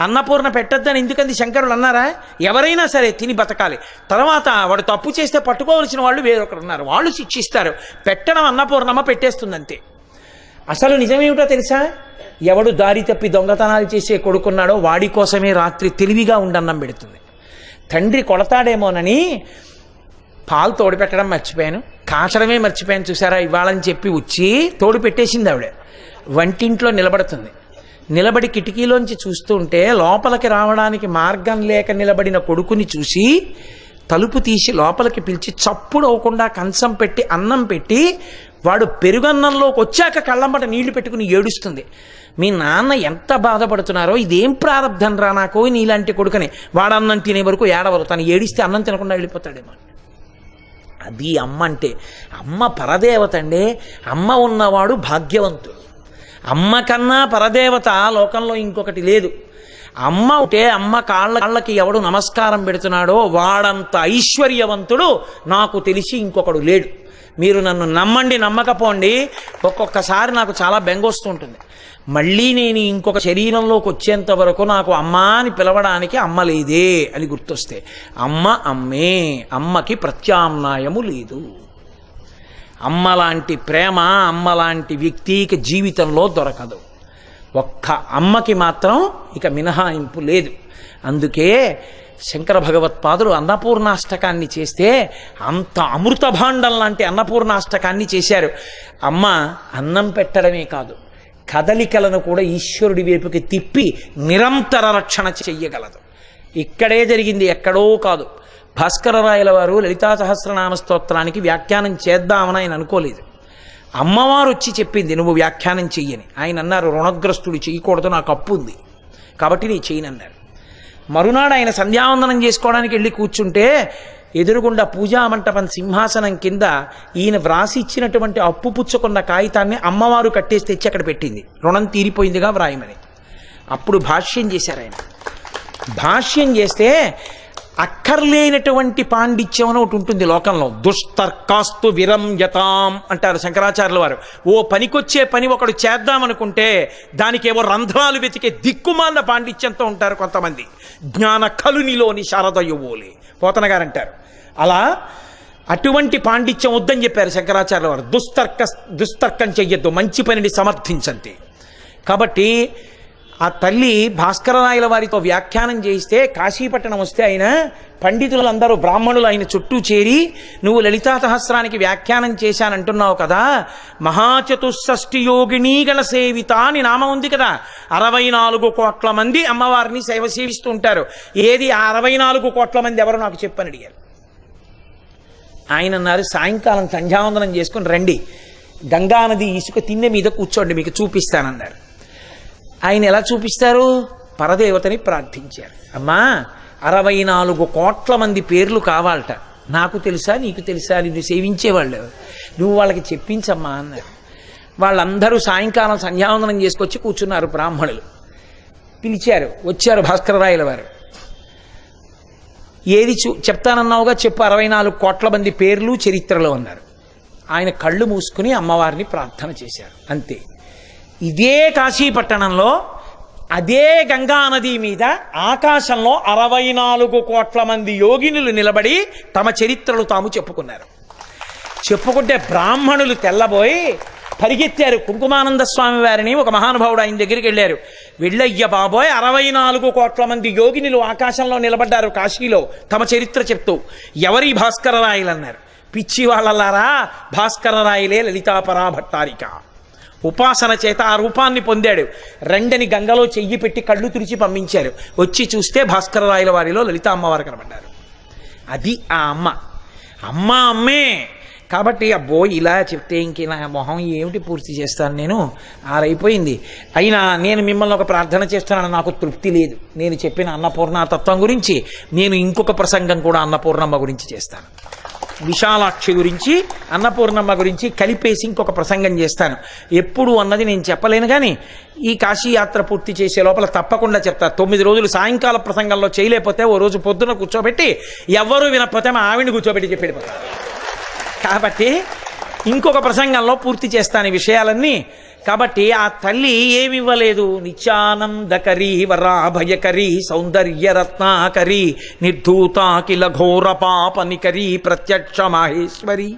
అన్నపూర్ణ పెట్టద్దని ఎందుకంది శంకరులు అన్నారా? ఎవరైనా సరే తిని బతకాలి. తర్వాత వాడు తప్పు చేస్తే పట్టుకోవలసిన వాళ్ళు వేరొకరు ఉన్నారు. వాళ్ళు శిక్షిస్తారు. పెట్టడం అన్నపూర్ణమ్మ పెట్టేస్తుంది అంతే అసలు నిజమేమిటో తెలుసా? ఎవడు దారి తప్పి దొంగతనాలు చేసే కొడుకున్నాడో వాడి కోసమే రాత్రి తెలివిగా ఉండన్నం పెడుతుంది. తండ్రి కొడతాడేమోనని పాలు తోడుపెట్టడం మర్చిపోయాను. కాచడమే మర్చిపోయాను చూసారా? ఇవ్వాలని చెప్పి వచ్చి తోడు పెట్టేసింది ఆవిడ. వంటింట్లో నిలబడుతుంది. నిలబడి కిటికీలోంచి చూస్తుంటే లోపలికి రావడానికి మార్గం లేక నిలబడిన కొడుకుని చూసి తలుపు తీసి లోపలికి పిలిచి చప్పుడు అవ్వకుండా కంచం పెట్టి అన్నం పెట్టి వాడు పెరుగన్నంలోకి వచ్చాక కళ్ళంబట నీళ్ళు పెట్టుకుని ఏడుస్తుంది. మీ నాన్న ఎంత బాధపడుతున్నారో ఇదేం ప్రారంధం రా నాకు నీలాంటి కొడుకని. వాడన్నం తినే వరకు ఏడవరు. తను ఏడిస్తే అన్నం తినకుండా వెళ్ళిపోతాడేమో. అది అమ్మ అంటే అమ్మ పరదేవత అండి అమ్మ ఉన్నవాడు భాగ్యవంతుడు. అమ్మ కన్నా పరదేవత లోకంలో ఇంకొకటి లేదు. అమ్మ ఉంటే అమ్మ కాళ్ళ కాళ్ళకి ఎవడు నమస్కారం పెడుతున్నాడో వాడంత ఐశ్వర్యవంతుడు నాకు తెలిసి ఇంకొకడు లేడు. మీరు నన్ను నమ్మండి నమ్మకపోండి ఒక్కొక్కసారి నాకు చాలా బెంగొస్తుంటుంది మళ్ళీ నేను ఇంకొక శరీరంలోకి వచ్చేంత వరకు నాకు అమ్మ అని పిలవడానికి అమ్మ లేదే అని గుర్తొస్తే అమ్మ అమ్మే అమ్మకి ప్రత్యామ్నాయము లేదు. అమ్మలాంటి ప్రేమ అమ్మలాంటి వ్యక్తికి జీవితంలో దొరకదు. ఒక్క అమ్మకి మాత్రం ఇక మినహాయింపు లేదు. అందుకే శంకర భగవత్పాదులు అన్నపూర్ణాష్టకాన్ని చేస్తే అంత అమృత భాండం లాంటి అన్నపూర్ణాష్టకాన్ని చేశారు. అమ్మ అన్నం పెట్టడమే కాదు కదలికలను కూడా ఈశ్వరుడి వైపుకి తిప్పి నిరంతర రక్షణ చెయ్యగలదు. ఇక్కడే జరిగింది ఎక్కడో కాదు. భాస్కరరాయల వారు లలితా సహస్రనామ స్తోత్రానికి వ్యాఖ్యానం చేద్దామని ఆయన అనుకోలేదు. అమ్మవారు వచ్చి చెప్పింది నువ్వు వ్యాఖ్యానం చెయ్యని. ఆయన అన్నారు రుణగ్రస్తుడు చేయకూడదు నాకు అప్పు ఉంది. కాబట్టి నీ చేయనన్నారు మరునాడు ఆయన సంధ్యావందనం చేసుకోవడానికి వెళ్ళి కూర్చుంటే ఎదురుగుండా పూజా మంటపం సింహాసనం కింద ఈయన వ్రాసి ఇచ్చినటువంటి అప్పు పుచ్చుకున్న కాగితాన్ని అమ్మవారు కట్టేసి తెచ్చి అక్కడ పెట్టింది. రుణం తీరిపోయిందిగా వ్రాయమని. అప్పుడు భాష్యం చేశారు ఆయన. భాష్యం చేస్తే అక్కర్లేనటువంటి పాండిత్యం అని ఒకటి ఉంటుంది లోకంలో. దుస్తర్కాస్తు విరంయతాం అంటారు శంకరాచార్యుల వారు. ఓ పనికొచ్చే పని ఒకడు చేద్దామనుకుంటే దానికి ఏవో రంధ్రాలు వెతికే దిక్కుమాలిన పాండిత్యంతో ఉంటారు కొంతమంది. జ్ఞాన కలునిలోని శారదయువోలే. పోతన గారు అంటారు అలా అటువంటి పాండిత్యం వద్దని చెప్పారు శంకరాచార్యుల వారు. దుస్తర్క దుస్తర్కం చెయ్యొద్దు మంచి పనిని సమర్థించండి కాబట్టి ఆ తల్లి భాస్కరనాయుల వారితో వ్యాఖ్యానం చేయిస్తే కాశీపట్టణం వస్తే ఆయన పండితులందరూ బ్రాహ్మణులు ఆయన చుట్టూ చేరి నువ్వు లలితా సహస్రానికి వ్యాఖ్యానం చేశానంటున్నావు కదా మహాచతుషష్ఠి యోగిణీ గణ సేవిత అని నామం ఉంది కదా. అరవై నాలుగు కోట్ల మంది అమ్మవారిని సేవ సేవిస్తూ ఉంటారు. ఏది ఆ అరవై నాలుగు కోట్ల మంది ఎవరు నాకు చెప్పని అడిగారు. ఆయన అన్నారు సాయంకాలం సంధ్యావందనం చేసుకుని రండి. గంగానది ఇసుక తిన్నె మీద కూర్చోండి మీకు చూపిస్తానన్నారు. ఆయన ఎలా చూపిస్తారు? పరదేవతని ప్రార్థించారు. అమ్మా అరవై నాలుగు కోట్ల మంది పేర్లు కావాలట. నాకు తెలుసా నీకు తెలుసా నిన్ను సేవించేవాళ్ళు నువ్వు వాళ్ళకి చెప్పించమ్మా అన్నారు. వాళ్ళందరూ సాయంకాలం సంధ్యావందనం చేసుకొచ్చి కూర్చున్నారు బ్రాహ్మణులు. పిలిచారు వచ్చారు భాస్కరరాయల వారు. ఏది చూ చెప్తానన్నావుగా చెప్పు అరవై నాలుగు కోట్ల మంది పేర్లు చరిత్రలో ఉన్నారు. ఆయన కళ్ళు మూసుకుని అమ్మవారిని ప్రార్థన చేశారు. అంతే. ఇదే కాశీపట్టణంలో అదే గంగా నది మీద ఆకాశంలో అరవై నాలుగు కోట్ల మంది యోగినులు నిలబడి తమ చరిత్రలు తాము చెప్పుకున్నారు. చెప్పుకుంటే బ్రాహ్మణులు తెల్లబోయి పరిగెత్తారు. కుంకుమానంద స్వామి వారిని ఒక మహానుభావుడు ఆయన దగ్గరికి వెళ్ళారు. వెళ్ళయ్య బాబోయ్ అరవై నాలుగు కోట్ల మంది యోగినులు ఆకాశంలో నిలబడ్డారు కాశీలో. తమ చరిత్ర చెప్తూ ఎవరి భాస్కర అన్నారు పిచ్చి వాళ్ళలారా భాస్కరరాయలే లలితాపరా భట్టారిక ఉపాసన చేత ఆ రూపాన్ని పొందాడు. రెండని గంగలో చెయ్యి పెట్టి కళ్ళు తుడిచి పంపించారు. వచ్చి చూస్తే భాస్కరరాయల వారిలో లలిత అమ్మవారు కనబడ్డారు. అది ఆ అమ్మ. అమ్మ అమ్మే! కాబట్టి అబ్బో ఇలా చెప్తే ఇంక నా మొహం ఏమిటి పూర్తి చేస్తాను నేను? ఆరైపోయింది. అయినా నేను మిమ్మల్ని ఒక ప్రార్థన చేస్తున్నాను నాకు తృప్తి లేదు. నేను చెప్పిన అన్నపూర్ణ తత్వం గురించి నేను ఇంకొక ప్రసంగం కూడా అన్నపూర్ణమ్మ గురించి చేస్తాను. విశాలాక్షి గురించి అన్నపూర్ణమ్మ గురించి కలిపేసి ఇంకొక ప్రసంగం చేస్తాను. ఎప్పుడు అన్నది నేను చెప్పలేను కానీ ఈ కాశీయాత్ర పూర్తి చేసే లోపల తప్పకుండా చెప్తా. తొమ్మిది రోజులు సాయంకాల ప్రసంగంలో చేయలేకపోతే ఓ రోజు పొద్దున కూర్చోబెట్టి ఎవరు వినకపోతే మా ఆవిడని కూర్చోబెట్టి చెప్పిపోతారు కాబట్టి ఇంకొక ప్రసంగంలో పూర్తి చేస్తాను ఈ విషయాలన్నీ. కాబట్టి ఆ తల్లి ఏమివ్వలేదు. నిత్యానందకరీ వరాభయకరీ వరాభయకరి సౌందర్య రత్నాకరి నిర్ధూతాకిల ఘోర పాపనికరీ ప్రత్యక్ష మాహేశ్వరి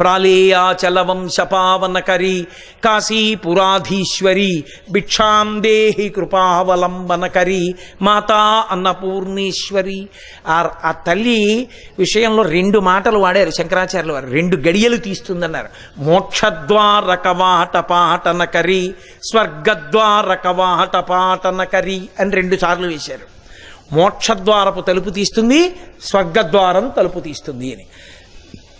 ప్రాళేయాచలవంశపావనకరీ కాశీపురాధీశ్వరి భిక్షాందేహి కృపావలంబనకరీ మాతా అన్నపూర్ణేశ్వరి. ఆ తల్లి విషయంలో రెండు మాటలు వాడారు శంకరాచార్యులు వారు. రెండు గడియలు తీస్తుందన్నారు. మోక్షద్వార కవాట పాటనకరి స్వర్గద్వార కవాట పాటనకరి అని రెండు సార్లు వేశారు. మోక్షద్వారపు తలుపు తీస్తుంది స్వర్గద్వారం తలుపు తీస్తుంది అని.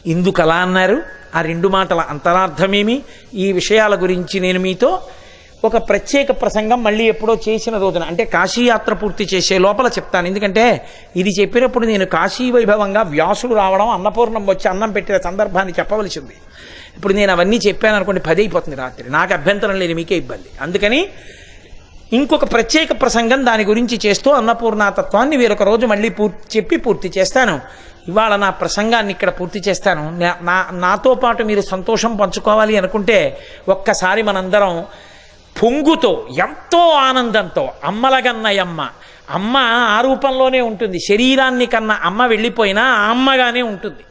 ఇందుకు అలా అన్నారు. ఆ రెండు మాటల అంతరార్థమేమి? ఈ విషయాల గురించి నేను మీతో ఒక ప్రత్యేక ప్రసంగం మళ్ళీ ఎప్పుడో చేసిన రోజున అంటే కాశీయాత్ర పూర్తి చేసే లోపల చెప్తాను. ఎందుకంటే ఇది చెప్పినప్పుడు నేను కాశీ వైభవంగా వ్యాసుడు రావడం అన్నపూర్ణం వచ్చి అన్నం పెట్టిన సందర్భాన్ని చెప్పవలసింది ఇప్పుడు నేను అవన్నీ చెప్పాను అనుకోండి పది అయిపోతుంది రాత్రి. నాకు అభ్యంతరం లేదు మీకే ఇబ్బంది. అందుకని ఇంకొక ప్రత్యేక ప్రసంగం దాని గురించి చేస్తూ అన్నపూర్ణాతత్వాన్ని వేరొక రోజు మళ్ళీ పూర్తి చెప్పి పూర్తి చేస్తాను. ఇవాళ నా ప్రసంగాన్ని ఇక్కడ పూర్తి చేస్తాను. నా- నా నాతో పాటు మీరు సంతోషం పంచుకోవాలి అనుకుంటే ఒక్కసారి మనందరం పొంగుతో ఎంతో ఆనందంతో అమ్మలగన్నయమ్మ. అమ్మ ఆ రూపంలోనే ఉంటుంది. శరీరాన్ని కన్నా అమ్మ వెళ్ళిపోయినా అమ్మగానే ఉంటుంది.